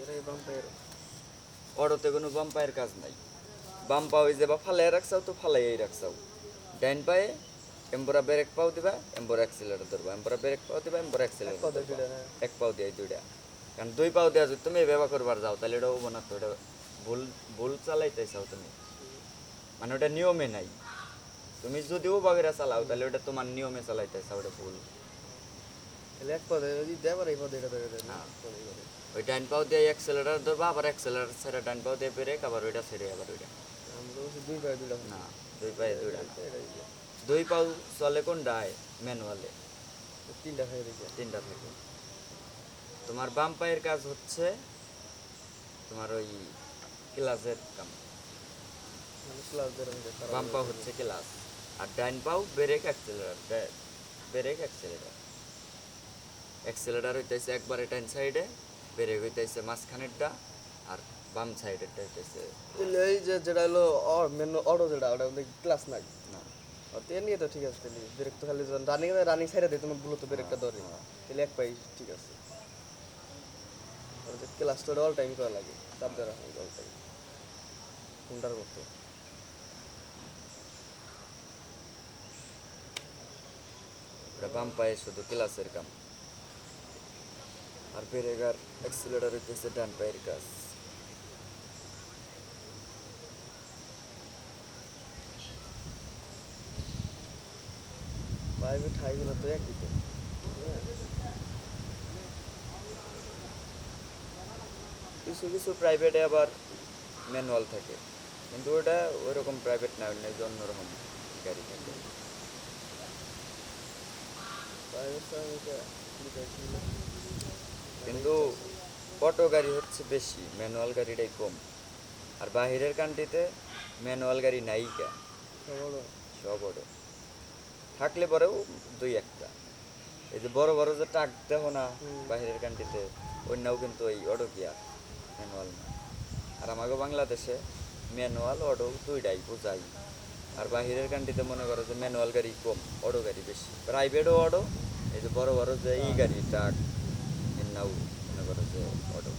এরা বাম্পায়ার অটোতে কোনো বাম পায়ের কাজ নাই। বাম পা ওই যে বা ফালাই রাখছাও তো ফালাই রাখছাও। ডাইন পায়ে এম্বরা ব্রেক পাও দিবা এম্বরা অ্যাক্সিলারেটর ধরবা। এম্বরা ব্রেক পাও দিবা এম্বরা হ্যাঁ। এক পাও দিয়ে দুইটা। কারণ দুই পাও দেওয়া যদি তুমি ব্যবহার করবার যাও তাহলে এটা না তো এটা ভুল ভুল চালাইতেছাও তুমি। মানে ওটা নিয়মে নাই। তুমি যদি ও বাগেরা চালাও তাহলে ওটা তোমার নিয়মে চালাইতেছ ওটা ভুল। এক পদে যদি দেবার এই পদে এটা ধরে দেয় ওই পাও দিয়ে অ্যাক্সেলারেটর ধরবা আবার ছেড়ে পাও দিয়ে ব্রেক আবার ওইটা ছেড়ে আবার ওইটা। দুই পায়ে দুইটা না দুই পায়ে দুইটা। দুই পাও চলে ম্যানুয়ালে তিনটা হয়ে তিনটা থেকে তোমার বাম পায়ের কাজ হচ্ছে তোমার ওই ক্লাসের কাম। মানে বাম পা হচ্ছে ক্লাস। আর ডাইন পাও brake accelerator brake accelerator accelerator হইতেছে একবারে ডাইন সাইডে ব্রেক হইতেছে মাঝখানেরটা আর বাম সাইডেরটা হইতেছে এই যে যেটা হলো মেন অটো যেটা ওটা ক্লাস নাই? না। তো নিয়ে তো ঠিক আছে তাহলে ব্রেক তো খালি রানিং রানিং সাইডে দিয়ে তোমার তো ব্রেকটা ধরে। তাহলে এক পাই ঠিক আছে। যে ক্লাসটা অল টাইম করা লাগে চাপ দেওয়া অল টাইম মতো। ওটা বাম পায়ে শুধু ক্লাসের কাম। আর ব্রেক আর অ্যাক্সেলারেটর হইতেছে ডান পায়ের কাজ। প্রাইভেট হাইগুলো তো একই তো। কিছু কিছু প্রাইভেটে আবার ম্যানুয়াল থাকে। কিন্তু ওটা ওইরকম প্রাইভেট না অন্য অন্যরকম গাড়ি থাকে। প্রাইভেট কিন্তু অটো গাড়ি হচ্ছে বেশি ম্যানুয়াল গাড়িটাই কম। আর বাহিরের কান্ট্রিতে ম্যানুয়াল গাড়ি বড় সব অটো। থাকলে পরেও দুই একটা। এই যে বড় বড় যে টাক দেখো না বাহিরের কান্ট্রিতে অন্যও কিন্তু ওই অটো গিয়া ম্যানুয়াল না। আর আমাকে বাংলাদেশে ম্যানুয়াল অটো দুইটাই বোঝাই। আর বাহিরের কান্ট্রিতে মনে করো যে ম্যানুয়াল গাড়ি কম অটো গাড়ি বেশি। প্রাইভেটও অটো এই যে বড় বড় যে এই গাড়ি ট্রাক এর নাও মনে করো যে অটো